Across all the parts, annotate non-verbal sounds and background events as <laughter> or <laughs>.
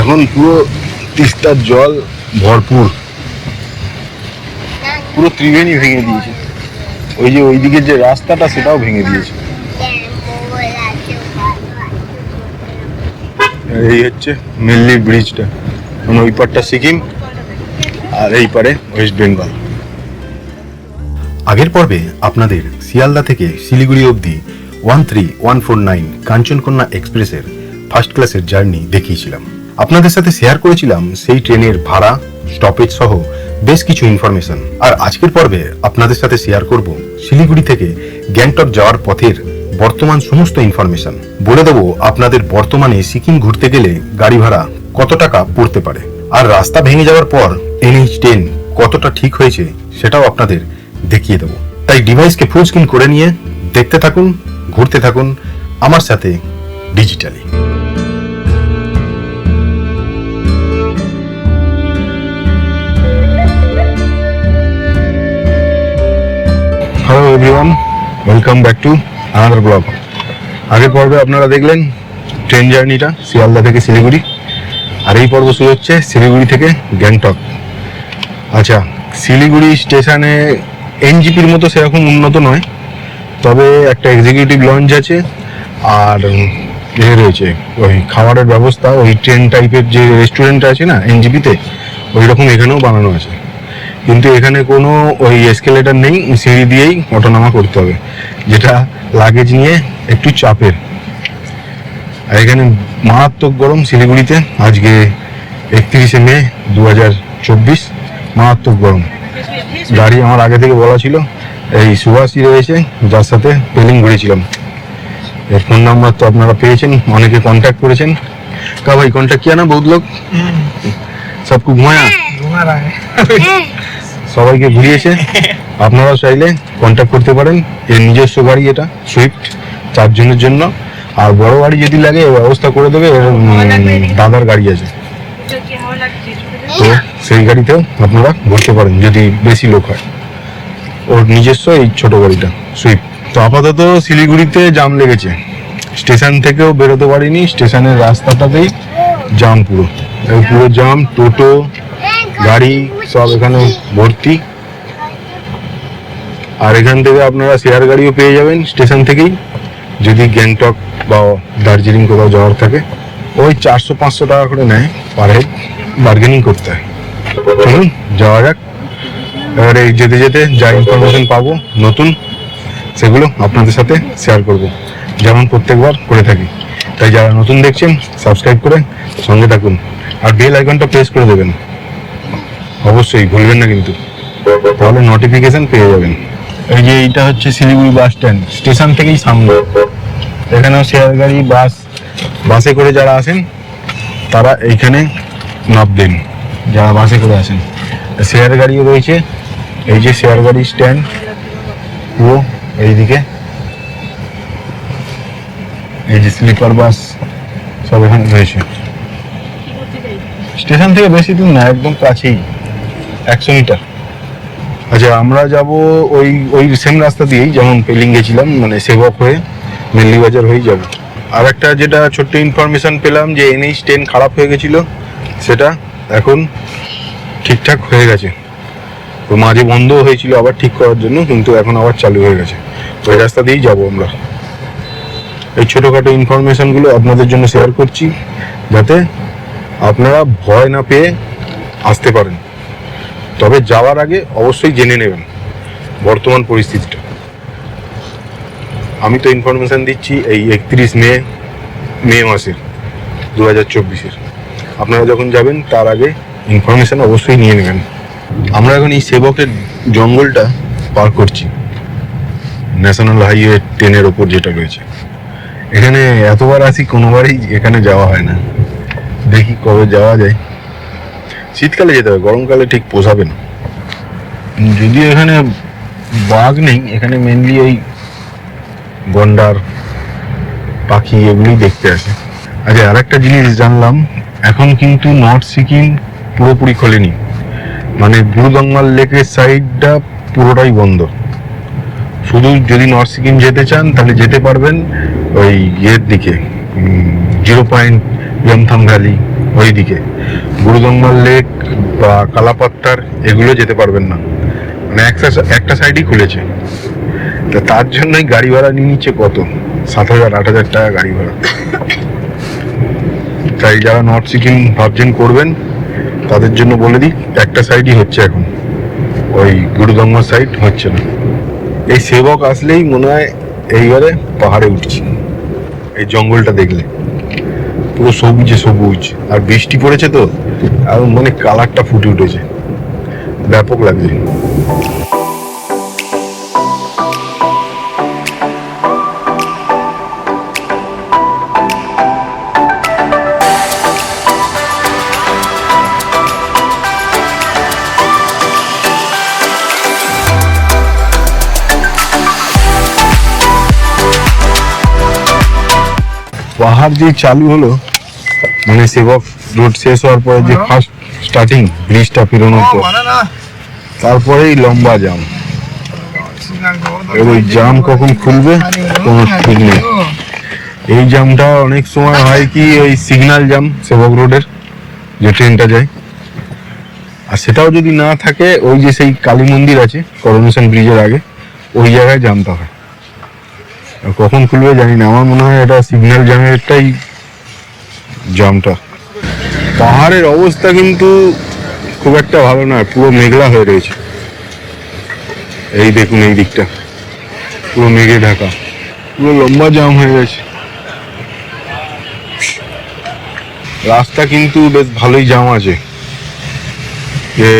এখন পুরো তিস্তার জল ভরপুর। পুরো ত্রিবেণী ভেঙে দিয়েছে। ওই যে ওইদিকে যে রাস্তাটা, সেটাও ভেঙে দিয়েছে। এই হচ্ছে মেনলি ব্রিজটা। মানে ওই পারটা সিকিম, আর এই পারে ওয়েস্ট বেঙ্গল। আগের পর্বে আপনাদের শিয়ালদা থেকে শিলিগুড়ি অবধি one three one four nine Kanchankanya এক্সপ্রেসের ফার্স্ট ক্লাসের জার্নি দেখিয়েছিলাম। আপনাদের সাথে শেয়ার করেছিলাম সেই ট্রেনের ভাড়া স্টপেজ সহ বেশ কিছু ইনফরমেশন আর আজকের পর্বে আপনাদের সাথে শেয়ার করব শিলিগুড়ি থেকে গ্যাংটক যাওয়ার পথের বর্তমান সমস্ত ইনফরমেশন বলে দেবো আপনাদের বর্তমানে সিকিম ঘুরতে গেলে গাড়ি ভাড়া কত টাকা পড়তে পারে। আর রাস্তা ভেঙে যাওয়ার পর এনএইচ টেন কতটা ঠিক হয়েছে সেটাও আপনাদের দেখিয়ে দেবো। তাই ডিভাইসকে ফুল স্ক্রিন করে নিয়ে দেখতে থাকুন, ঘুরতে থাকুন আমার সাথে digitally everyone welcome back to another blog আগের পর্বে আপনারা দেখলেন ট্রেন জার্নিটা শিয়ালদা থেকে শিলিগুড়ি। আর এই পর্ব শুরু হচ্ছে শিলিগুড়ি থেকে গ্যাংটক। আচ্ছা শিলিগুড়ি স্টেশনে এনজিপির মতো সেরকম উন্নত নয়, তবে একটা এক্সিকিউটিভ লঞ্চ আছে আর এ রয়েছে, ওই খাবারের ব্যবস্থা, ওই ট্রেন টাইপের যে রেস্টুরেন্ট আছে না, এনজিপিতে ওই রকম এখানেও বানানো আছে। কিন্তু এখানে কোনো ওই এসকেলেটার নেই সিঁড়ি দিয়েই ওঠানামা করতে হবে যেটা লাগেজ নিয়ে একটু চাপের আর এখানে মারাত্মক গরম শিলিগুড়িতে আজকে একত্রিশে মে দু হাজার চব্বিশ মারাত্মক গরম গাড়ি আমার আগে থেকে বলা ছিল এই সুভাষই রয়েছে যার সাথে পেলিং ঘুরেছিলাম এর ফোন নাম্বার তো আপনারা পেয়েছেন অনেকে কন্ট্যাক্ট করেছেন কা ভাই কন্ট্যাক্ট কিয়া না বহুত লোক সবকু ঘুমায়া घुमा रहा है সবাইকে ঘুরিয়েছে। <laughs> আপনারা চাইলে কন্ট্যাক্ট করতে পারেন। এর নিজস্ব গাড়ি এটা সুইফট চারজনের জন্য। আর বড় গাড়ি যদি লাগে ব্যবস্থা করে দেবে। এর দাদার গাড়ি আছে। তো সেই গাড়িতেও আপনারা ঘুরতে পারেন যদি বেশি লোক হয়। ওর নিজস্ব এই ছোট গাড়িটা সুইফট তো আপাতত শিলিগুড়িতে জাম লেগেছে। স্টেশন থেকেও বেরোতে পারিনি। স্টেশনের রাস্তাটাতেই জাম পুরো। পুরো জাম টোটো গাড়ি সব এখানে ভর্তি। আর এখান থেকে আপনারা শেয়ার গাড়িও পেয়ে যাবেন স্টেশন থেকেই। যদি গ্যাংটক বা দার্জিলিং কোথাও যাওয়ার থাকে। ওই চারশো, পাঁচশো টাকা করে নেয় পার হেড বার্গেনিং করতে। হয় চলুন, যাওয়া যাক। এবারে যেতে যেতে যা ইনফরমেশন পাবো, নতুন, সেগুলো আপনাদের সাথে শেয়ার করব। যেমন প্রত্যেকবার করে থাকি। তাই যারা নতুন দেখছেন সাবস্ক্রাইব করে সঙ্গে থাকুন। আর বেল আইকনটা প্রেস করে দেবেন। অবশ্যই, ভুলবেন না কিন্তু। তাহলে নোটিফিকেশন পেয়ে যাবেন। এই যে এইটা হচ্ছে শিলিগুড়ি বাস স্ট্যান্ড স্টেশন থেকেই সামনে। এখানেও শেয়ার গাড়ি বাস বাসে করে যারা আসেন, তারা এইখানে নামবেন যারা বাসে করে আসেন। শেয়ার গাড়িও রয়েছে, এই যে শেয়ার গাড়ি স্ট্যান্ড পুরো এইদিকে। এই যে স্লিপার বাস সব এখানে রয়েছে। স্টেশন থেকে বেশি দূর না, একদম কাছেই। একশো মিটার আচ্ছা আমরা যাব ওই ওই সেম রাস্তা দিয়েই, যেমন পেলিং গেছিলাম মানে সেবক হয়ে মেল্লি বাজার হয়েই যাব। আর একটা যেটা ছোট্ট ইনফরমেশন পেলাম যে এনএইচ টেন খারাপ হয়ে গেছিল, সেটা এখন ঠিকঠাক হয়ে গেছে। তো মাঝে বন্ধ হয়েছিল আবার ঠিক করার জন্য, কিন্তু এখন আবার চালু হয়ে গেছে। ওই রাস্তা দিয়েই যাব আমরা। এই ছোটোখাটো ইনফরমেশনগুলো আপনাদের জন্য শেয়ার করছি, যাতে আপনারা ভয় না পেয়ে আসতে পারেন। তবে যাওয়ার আগে অবশ্যই জেনে নেবেন বর্তমান পরিস্থিতিটা। আমি তো ইনফরমেশন দিচ্ছি এই একত্রিশ মে মে মাসের দু হাজার চব্বিশের। আপনারা যখন যাবেন, তার আগে ইনফরমেশন অবশ্যই নিয়ে নেবেন। আমরা এখন এই সেবকের জঙ্গলটা পার করছি। ন্যাশনাল হাইওয়ে টেনের ওপর যেটা রয়েছে। এখানে এতবার আসি, কোনোবারই এখানে যাওয়া হয় না। দেখি কবে যাওয়া যায়। শীতকালে যেতে হবে, গরমকালে ঠিক পোষাবে না। যদিও এখানে বাঘ নেই, এখানে মেনলি ওই গন্ডার, পাখি এগুলোই দেখতে আসে। আচ্ছা আর একটা জিনিস জানলাম, এখন কিন্তু নর্থ সিকিম পুরোপুরি খোলেনি। মানে গুরুদঙ্গাল লেকের সাইডটা পুরোটাই বন্ধ। শুধু যদি নর্থ সিকিম যেতে চান, তাহলে যেতে পারবেন ওই ইয়ের দিকে জিরো পয়েন্ট ইয়ামথাম ভ্যালি ওইদিকে গুরুদঙ্গাল লেক বা কালাপাত্তার এগুলো যেতে পারবেন না। মানে একটা একটা সাইডই খুলেছে। তা তার জন্যই গাড়ি ভাড়া নিয়ে নিচ্ছে কত? সাত হাজার, আট হাজার টাকা গাড়ি ভাড়া। তাই যারা নর্থ সিকিম ভাবছেন করবেন, তাদের জন্য বলে দিই, একটা সাইডই হচ্ছে এখন। ওই গুরুদঙ্গা সাইড হচ্ছে না। এই সেবক আসলেই মনে হয় এইবারে পাহাড়ে উঠছি। এই জঙ্গলটা দেখলে। পুরো সবুজে সবুজ। আর বৃষ্টি পড়েছে তো? আর মানে কালারটা ফুটে উঠেছে। ব্যাপক লাগছে। পাহাড় যে চালু হলো মানে সেবক রোড শেষ হওয়ার পরে যে ফার্স্ট স্টার্টিং ব্রিজটা পেরোনোর তো তারপরেই লম্বা জাম এবার ওই জাম কখন খুলবে? কোনো ঠিক নেই। এই জামটা অনেক সময় হয় কি ওই সিগন্যাল জাম সেবক রোডের যে ট্রেনটা যায়। আর সেটাও যদি না থাকে ওই যে সেই কালী মন্দির আছে করোনেশন ব্রিজের আগে ওই জায়গায় জামটা হয়। কখন খুলবে জানি না। আমার মনে হয় এটা সিগন্যাল জ্যামেরটাই জামটা পাহাড়ের অবস্থা কিন্তু খুব একটা ভালো নয়, পুরো মেঘলা হয়ে রয়েছে। এই দেখুন এই দিকটা, পুরো মেঘে ঢাকা, পুরো লম্বা জাম হয়ে গেছে। রাস্তা কিন্তু বেশ ভালোই জাম আছে। যে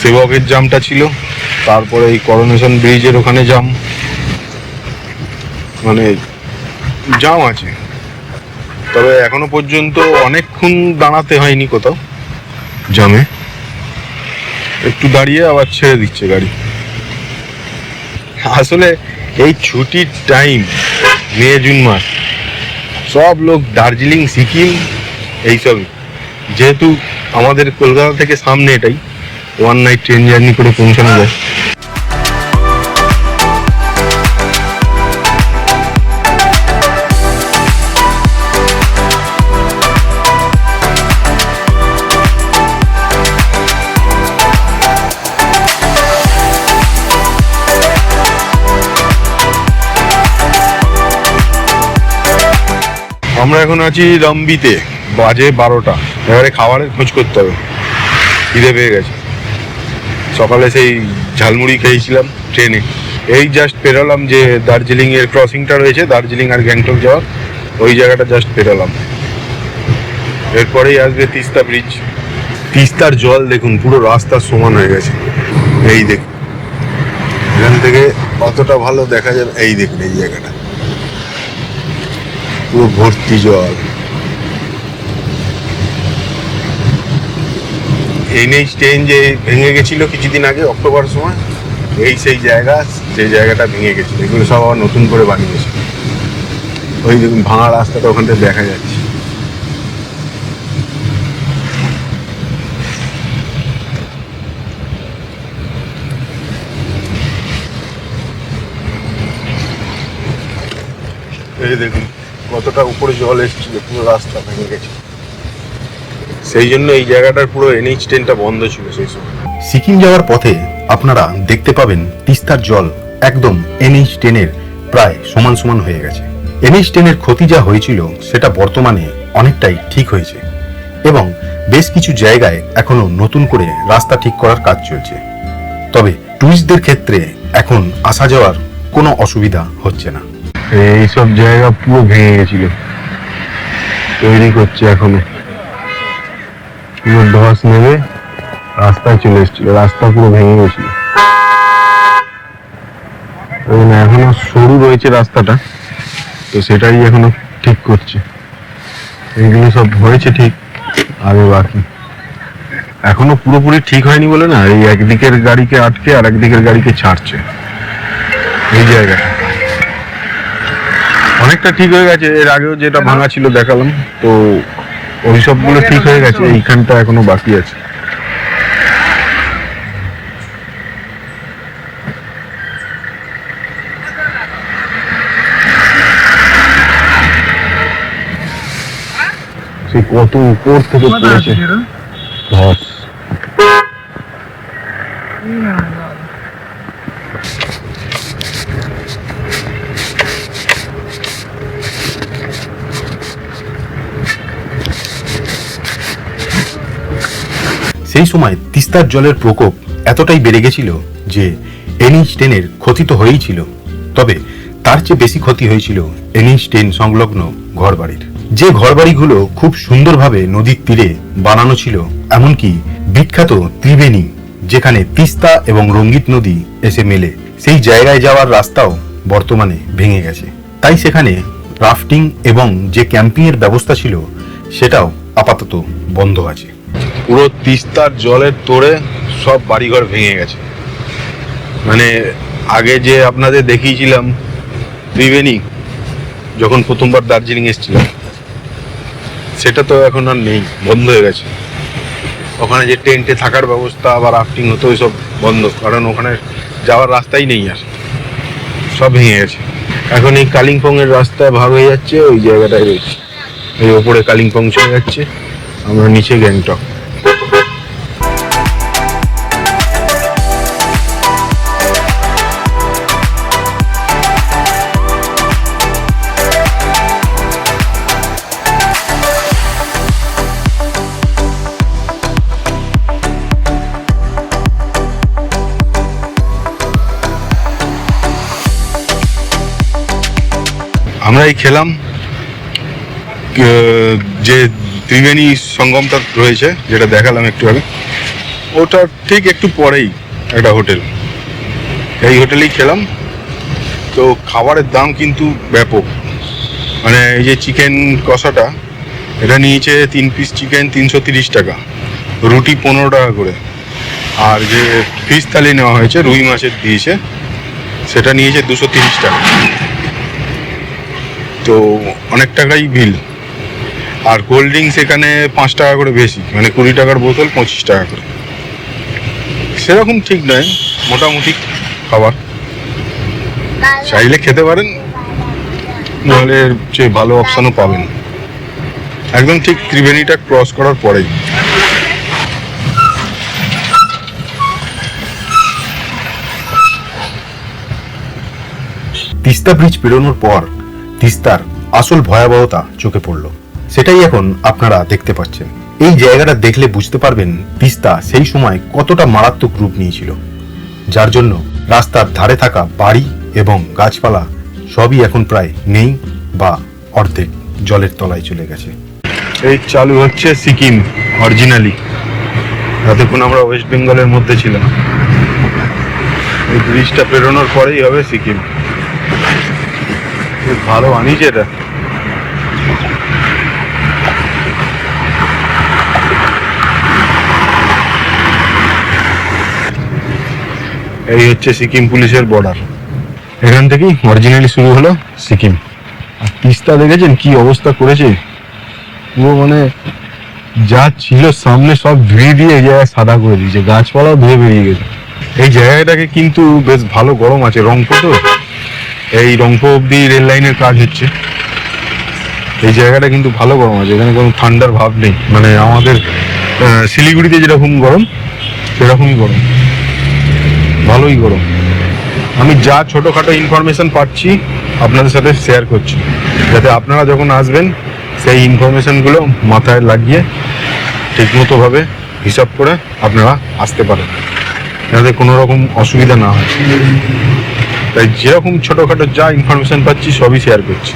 সেবকের জামটা ছিল, তারপরে এই করোনেশন ব্রিজের ওখানে জাম। মানে জাম আছে। তবে এখনও পর্যন্ত অনেকক্ষণ দাঁড়াতে হয়নি কোথাও, জামে। একটু দাঁড়িয়ে আবার ছেড়ে দিচ্ছে গাড়ি। আসলে এই ছুটির টাইম, মে, জুন, মাস, সব লোক দার্জিলিং, সিকিম, এইসব, যেহেতু আমাদের কলকাতা থেকে সামনে এটাই ওয়ান নাইট ট্রেন জার্নি করে পৌঁছানো যায়। আমরা এখন আছি রামবিতে, বাজে বারোটা। এবারে খাবারের খোঁজ করতে হবে। খিদে পেয়ে গেছে। সকালে সেই ঝালমুড়ি খেয়েছিলাম ট্রেনে। এই জাস্ট পেরোলাম যে দার্জিলিং এর ক্রসিংটা রয়েছে, দার্জিলিং আর গ্যাংটক যাওয়ার, ওই জায়গাটা জাস্ট পেরোলাম। এরপরেই আসবে তিস্তা ব্রিজ তিস্তার জল দেখুন, পুরো রাস্তা সমান হয়ে গেছে। এই দেখুন। এখান থেকে অতটা ভালো দেখা যাবে, এই দেখুন, এই জায়গাটা। পুরো ভর্তি জল এনএইচ ট্রেন যে ভেঙে গেছিল কিছুদিন আগে, অক্টোবর সময়, এই সেই জায়গা যে জায়গাটা ভেঙে গেছিল। এগুলো সব আবার নতুন করে বানিয়েছে। ওই দেখুন, ভাঙা রাস্তাটা ওখান থেকে দেখা যাচ্ছে। এই দেখুন কতটা উপরে জল এসেছিল পুরো রাস্তা ভেঙে গেছে। সেই জন্য এই জায়গাটার পুরো এনএইচ ট্রেনটা বন্ধ ছিল সেই সময়। সিকিম যাওয়ার পথে আপনারা দেখতে পাবেন তিস্তার জল একদম এনএইচ টেনের প্রায় সমান সমান হয়ে গেছে। এনএইচ টেনের ক্ষতি যা হয়েছিল, সেটা বর্তমানে অনেকটাই ঠিক হয়েছে এবং বেশ কিছু জায়গায় এখনও নতুন করে রাস্তা ঠিক করার কাজ চলছে। তবে টুরিস্টদের ক্ষেত্রে এখন আসা যাওয়ার কোনো অসুবিধা হচ্ছে না। এইসব জায়গা পুরো ভেঙে গেছিল। তৈরি করছে এখনও। পুরো ধস নেমে রাস্তায় চলে এসেছিল। রাস্তা পুরো ভেঙে গেছিল। এখনও সরু রয়েছে রাস্তাটা। তো সেটাই এখনও ঠিক করছে। এইগুলো সব হয়েছে ঠিক, আগে বাকি। এখনও পুরোপুরি ঠিক হয়নি বলে না, এই একদিকের গাড়িকে আটকে আর একদিকের গাড়িকে ছাড়ছে। এই জায়গাটা। অনেকটা ঠিক হয়ে গেছে। এর আগেও যেটা ভাঙা ছিল দেখালাম। তো ওই সবগুলো ঠিক হয়ে গেছে। এইখানটা এখনও বাকি আছে। সেই কত উপর থেকে পড়েছে। সেই সময় তিস্তার জলের প্রকোপ এতটাই বেড়ে গেছিল যে এনএইচ টেনের ক্ষতি তো হয়েই ছিল। তবে তার চেয়ে বেশি ক্ষতি হয়েছিল এনএইচ টেন সংলগ্ন ঘরবাড়ির। যে ঘরবাড়িগুলো খুব সুন্দরভাবে নদীর তীরে বানানো ছিল, এমনকি বিখ্যাত ত্রিবেণী, যেখানে তিস্তা এবং রঙ্গিত নদী এসে মেলে, সেই জায়গায় যাওয়ার রাস্তাও বর্তমানে ভেঙে গেছে। তাই সেখানে রাফটিং এবং যে ক্যাম্পিংয়ের ব্যবস্থা ছিল, সেটাও আপাতত বন্ধ আছে। পুরো তিস্তার জলের তোড়ে সব বাড়িঘর ভেঙে গেছে। মানে আগে যে আপনাদের দেখিয়েছিলাম, ত্রিবেণী, যখন প্রথমবার দার্জিলিং এসেছিলাম, সেটা তো এখন আর নেই, বন্ধ হয়ে গেছে। ওখানে যে টেন্টে থাকার ব্যবস্থা বা রাফটিং হতো, ওইসব বন্ধ, কারণ ওখানে যাওয়ার রাস্তাই নেই আর। সব ভেঙে গেছে। এখন এই কালিম্পং এর রাস্তায় ভাগ হয়ে যাচ্ছে, ওই জায়গাটায় রয়েছে। এই ওপরে কালিম্পং চলে যাচ্ছে, আমরা নিচে গ্যাংটক। আমরা এই খেলাম যে ত্রিবেণী সঙ্গমটা রয়েছে, যেটা দেখালাম একটু আগে, ওটা ঠিক একটু পরেই একটা হোটেল। এই হোটেলেই খেলাম। তো খাবারের দাম কিন্তু ব্যাপক। মানে এই যে চিকেন কষাটা, এটা নিয়েছে তিন পিস চিকেন তিনশো তিরিশ টাকা। রুটি পনেরো টাকা করে। আর যে ফিশ থালি নেওয়া হয়েছে, রুই মাছের দিয়েছে, সেটা নিয়েছে দুশো তিরিশ টাকা। তো অনেক টাকাই বিল। আর কোল্ড ড্রিঙ্কস এখানে পাঁচ টাকা করে বেশি মানে কুড়ি টাকার বোতল পঁচিশ টাকা করে। সেরকম ঠিক নয়, মোটামুটি খাবার। চাইলে খেতে পারেন, নাহলে চেয়ে ভালো অপশানও পাবেন। একদম ঠিক ত্রিবেণীটা ক্রস করার পরেই। তিস্তা ব্রিজ পেরোনোর পর তিস্তার আসল ভয়াবহতা চোখে পড়ল। সেটাই এখন আপনারা দেখতে পাচ্ছেন। এই জায়গাটা দেখলে বুঝতে পারবেন তিস্তা সেই সময় কতটা মারাত্মক রূপ নিয়েছিল। যার জন্য রাস্তার ধারে থাকা বাড়ি এবং গাছপালা সবই এখন প্রায় নেই বা অর্ধেক জলের তলায় চলে গেছে। এই চালু হচ্ছে সিকিম অরিজিনালি। এতক্ষণ আমরা ওয়েস্ট বেঙ্গলের মধ্যে ছিলাম। এই ব্রিজটা পেরোনোর পরেই হবে সিকিম। ভালো বানিয়েছে এটা। এই হচ্ছে সিকিম পুলিশের বর্ডার এখান থেকেই অরিজিনালি শুরু হলো সিকিম। আর তিস্তা দেখেছেন কি অবস্থা করেছে? পুরো মানে যা ছিল সামনে সব ধুয়ে দিয়ে এই জায়গায় সাদা করে দিয়েছে, গাছপালাও ধুয়ে বেরিয়ে গেছে। এই জায়গাটাকে কিন্তু বেশ ভালো গরম আছে রংপো তো। এই রংপো অব্দি রেল লাইনের কাজ হচ্ছে। এই জায়গাটা কিন্তু ভালো গরম আছে, এখানে কোনো ঠান্ডার ভাব নেই। মানে আমাদের শিলিগুড়িতে যেরকম গরম সেরকমই গরম। ভালোই গরম। আমি যা ছোটোখাটো ইনফরমেশন পাচ্ছি, আপনাদের সাথে শেয়ার করছি। যাতে আপনারা যখন আসবেন, সেই ইনফরমেশনগুলো মাথায় লাগিয়ে, ঠিকমতোভাবে হিসাব করে আপনারা আসতে পারেন। যাতে কোনো রকম অসুবিধা না হয়। তাই যেরকম ছোটোখাটো যা ইনফরমেশান পাচ্ছি সবই শেয়ার করছি।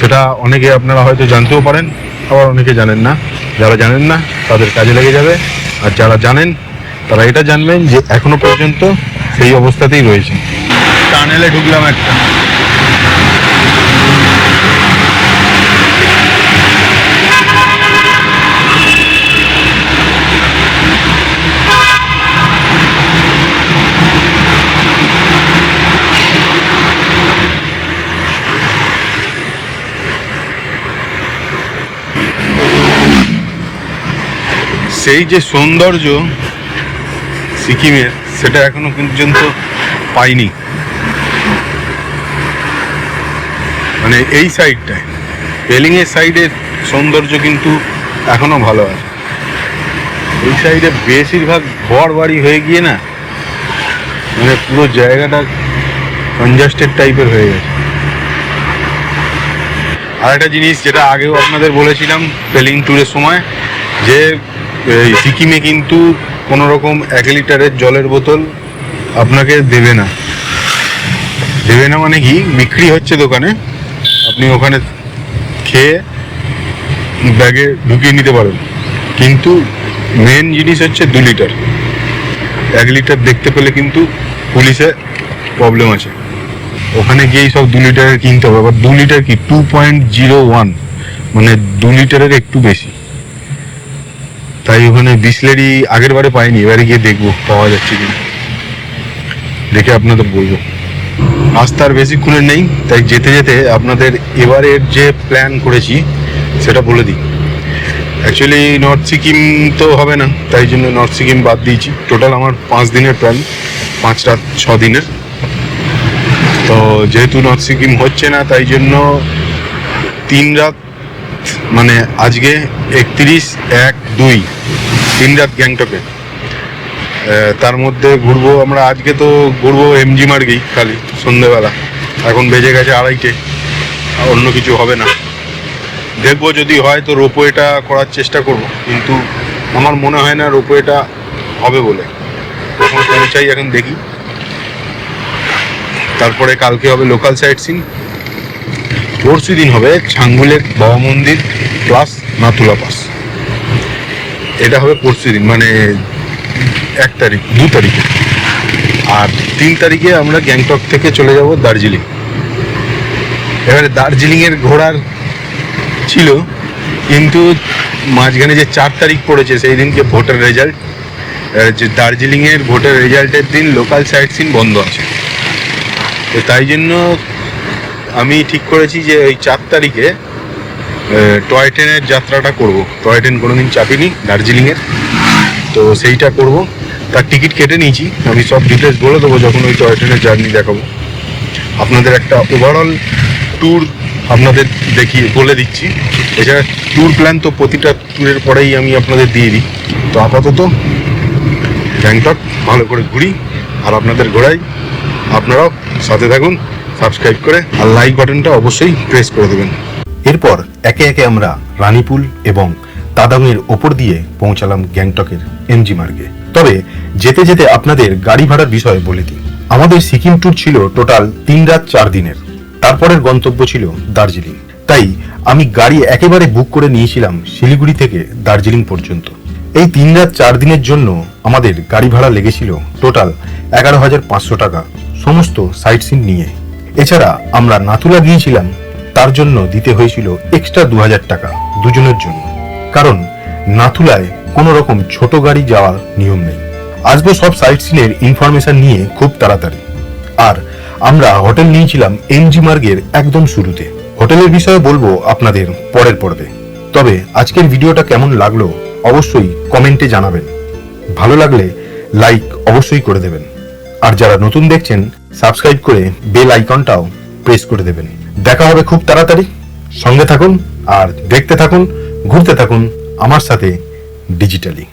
সেটা অনেকে আপনারা হয়তো জানতেও পারেন, আবার অনেকে জানেন না। যারা জানেন না, তাদের কাজে লেগে যাবে। আর যারা জানেন, তারা এটা জানবেন যে এখনও পর্যন্ত সেই অবস্থাতেই রয়েছে। টানেলে ঢুকলাম একটা। সেই যে সৌন্দর্য সিকিমের, সেটা এখনও পর্যন্ত পাইনি। মানে এই সাইডটায় রেলিংয়ের সাইডের সৌন্দর্য কিন্তু এখনও ভালো আছে। এই সাইডে বেশিরভাগ ঘর বাড়ি হয়ে গিয়ে না মানে পুরো জায়গাটা কনজাস্টেড টাইপের হয়ে গেছে। আর একটা জিনিস যেটা আগেও আপনাদের বলেছিলাম, পেলিং ট্যুরের সময়, যে এই সিকিমে কিন্তু কোনো রকম এক লিটারের জলের বোতল আপনাকে দেবে না। দেবে না মানে কি? বিক্রি হচ্ছে দোকানে। আপনি ওখানে খেয়ে ব্যাগে ঢুকিয়ে নিতে পারেন। কিন্তু মেন জিনিস হচ্ছে দু লিটার। এক লিটার দেখতে পেলে কিন্তু পুলিশে প্রবলেম আছে। ওখানে গিয়েই সব দু লিটারের কিনতে হবে। আবার দু লিটার কি? টু পয়েন্ট জিরো ওয়ান মানে দু লিটারের একটু বেশি। তাই ওখানে বিসলেরি আগের বারে পাইনি, এবারে গিয়ে দেখব, পাওয়া যাচ্ছে কিনা। দেখে আপনাদের বলব। আস্তে আর বেশিক্ষণের নেই, তাই যেতে যেতে আপনাদের এবারের যে প্ল্যান করেছি, সেটা বলে দিই। অ্যাকচুয়ালি নর্থ সিকিম তো হবে না, তাই জন্য নর্থ সিকিম বাদ দিয়েছি। টোটাল আমার পাঁচ দিনের প্ল্যান পাঁচ রাত, ছ দিনের। তো যেহেতু নর্থ সিকিম হচ্ছে না, তাই জন্য তিন রাত মানে আজকে একত্রিশ এক দুই তিন রাত গ্যাংটকে। তার মধ্যে ঘুরবো আমরা, আজকে তো ঘুরবো এমজি মার্গেই খালি, সন্ধেবেলা। এখন বেজে গেছে আড়াইটে, অন্য কিছু হবে না। দেখব যদি হয় তো রোপওয়েটা করার চেষ্টা করব, কিন্তু আমার মনে হয় না রোপওয়েটা হবে বলে। কখন পৌঁছাই, এখন দেখি। তারপরে কালকে হবে লোকাল সাইট সিন পরশু দিন হবে ছাঙ্গুলের বাবা মন্দির প্লাস নাথুলা পাস। এটা হবে পরশু দিন মানে এক তারিখ, দু তারিখে। আর তিন তারিখে আমরা গ্যাংটক থেকে চলে যাব দার্জিলিং। এবারে দার্জিলিংয়ের ঘোরার ছিল, কিন্তু মাঝখানে যে চার তারিখ পড়েছে, সেই দিনকে ভোটের রেজাল্ট যে দার্জিলিংয়ের ভোটের রেজাল্টের দিন লোকাল সাইট সিন বন্ধ আছে। তো তাই জন্য আমি ঠিক করেছি যে ওই চার তারিখে টয় ট্রেনের যাত্রাটা করব। টয় ট্রেন কোনোদিন চাপিনি, দার্জিলিংয়ের। তো সেইটা করব। তার টিকিট কেটে নিয়েছি। আমি সব ডিটেলস বলে দেবো যখন ওই টয় ট্রেনের জার্নি দেখাবো। আপনাদের একটা ওভারঅল ট্যুর আপনাদের দেখিয়ে, বলে দিচ্ছি। এছাড়া ট্যুর প্ল্যান তো প্রতিটা ট্যুরের পরেই আমি আপনাদের দিয়ে দিই। তো আপাতত গ্যাংটক ভালো করে ঘুরি। আর আপনাদের ঘোরাই আপনারাও সাথে থাকুন। সাবস্ক্রাইব করে আর লাইক বাটনটা অবশ্যই প্রেস করে দেবেন। এরপর একে একে আমরা রানীপুল এবং তাদাংয়ের ওপর দিয়ে পৌঁছালাম গ্যাংটকের এমজি মার্গে। তবে যেতে যেতে আপনাদের গাড়ি ভাড়ার বিষয়ে বলে দিই। আমাদের সিকিম ট্যুর ছিল টোটাল তিন রাত চার দিনের। তারপরের গন্তব্য ছিল দার্জিলিং। তাই আমি গাড়ি একেবারে বুক করে নিয়েছিলাম শিলিগুড়ি থেকে দার্জিলিং পর্যন্ত। এই তিন রাত চার দিনের জন্য আমাদের গাড়ি ভাড়া লেগেছিল টোটাল এগারো হাজার পাঁচশো টাকা। সমস্ত সাইট সিন নিয়ে। এছাড়া আমরা নাথুলা গিয়েছিলাম, তার জন্য দিতে হয়েছিল এক্সট্রা দু হাজার টাকা দুজনের জন্য। কারণ নাথুলায় কোনো রকম ছোট গাড়ি যাওয়ার নিয়ম নেই। আসব সব সাইট সিনের ইনফরমেশন নিয়ে খুব তাড়াতাড়ি। আর আমরা হোটেল নিয়েছিলাম এমজি মার্গের একদম শুরুতে। হোটেলের বিষয়ে বলব আপনাদের পরের পর্বে। তবে আজকের ভিডিওটা কেমন লাগল অবশ্যই কমেন্টে জানাবেন। ভালো লাগলে লাইক অবশ্যই করে দেবেন। আর যারা নতুন দেখছেন সাবস্ক্রাইব করে বেল আইকনটাও প্রেস করে দেবেন। দেখা হবে খুব তাড়াতাড়ি। সঙ্গে থাকুন আর দেখতে থাকুন, ঘুরতে থাকুন আমার সাথে ডিজিটালি